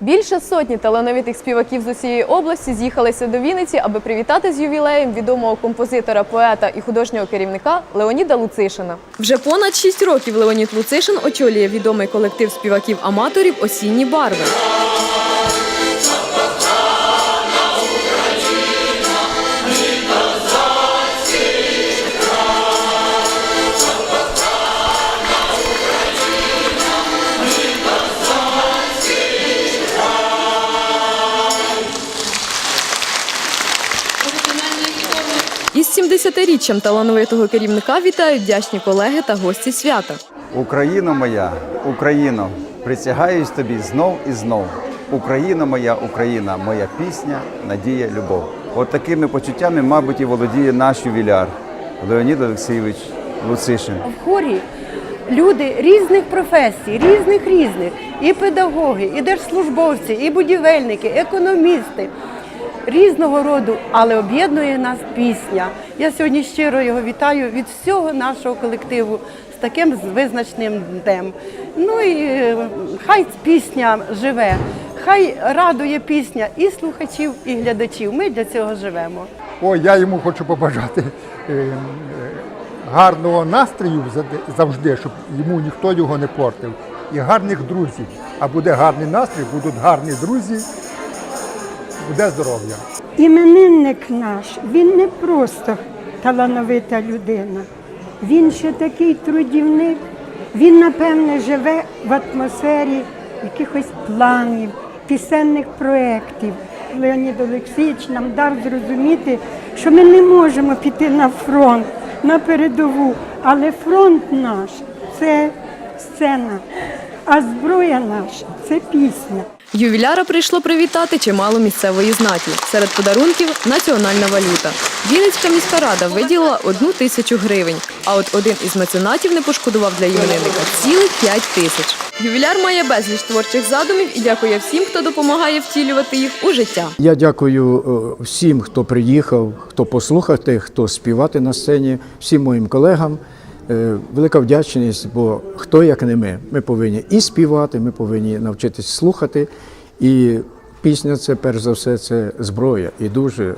Більше сотні талановитих співаків з усієї області з'їхалися до Вінниці, аби привітати з ювілеєм відомого композитора, поета і художнього керівника Леоніда Луцишина. Вже понад шість років Леонід Луцишин очолює відомий колектив співаків-аматорів Осінні барви. Із 70-річчям талановитого керівника вітають вдячні колеги та гості свята. Україно моя, Україно, присягаюсь тобі знов і знов. Україна моя, Україна, моя пісня, надія, любов. От такими почуттями, мабуть, і володіє наш ювіляр Леонід Олексійович Луцишин. в хорі люди різних професій, різних різних, і педагоги, і держслужбовці, і будівельники, економісти. Різного роду, але об'єднує нас пісня. Я сьогодні щиро його вітаю від всього нашого колективу з таким визначним днем. Ну і е, хай пісня живе, хай радує пісня і слухачів, і глядачів. Ми для цього живемо. О, я йому хочу побажати е, е, гарного настрою завжди, щоб йому ніхто його не портив. І гарних друзів. А буде гарний настрій, будуть гарні друзі, буде здоров'я. Іменинник наш, він не просто талановита людина, він ще такий трудівник. Він, напевне, живе в атмосфері якихось планів, пісенних проєктів. Леонід Олексійович нам дав зрозуміти, що ми не можемо піти на фронт, на передову, але фронт наш це сцена, а зброя наша це пісня. Ювіляра прийшло привітати чимало місцевої знаті. Серед подарунків національна валюта. Вінницька міська рада виділила одну тисячу гривень. А от один із меценатів не пошкодував для іменинника цілих п'ять тисяч. Ювіляр має безліч творчих задумів і дякує всім, хто допомагає втілювати їх у життя. Я дякую е, всім, хто приїхав, хто послухати, хто співати на сцені, всім моїм колегам. Е, Велика вдячність, бо хто як не ми. Ми повинні і співати, ми повинні навчитись слухати. І пісня це перш за все це зброя, і дуже,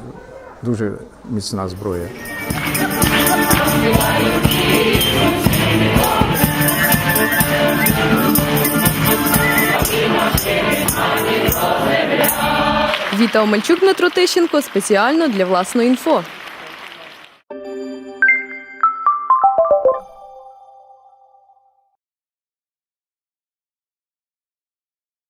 дуже міцна зброя. Віта Омельчук, Дмитро Тищенко спеціально для власної інфо.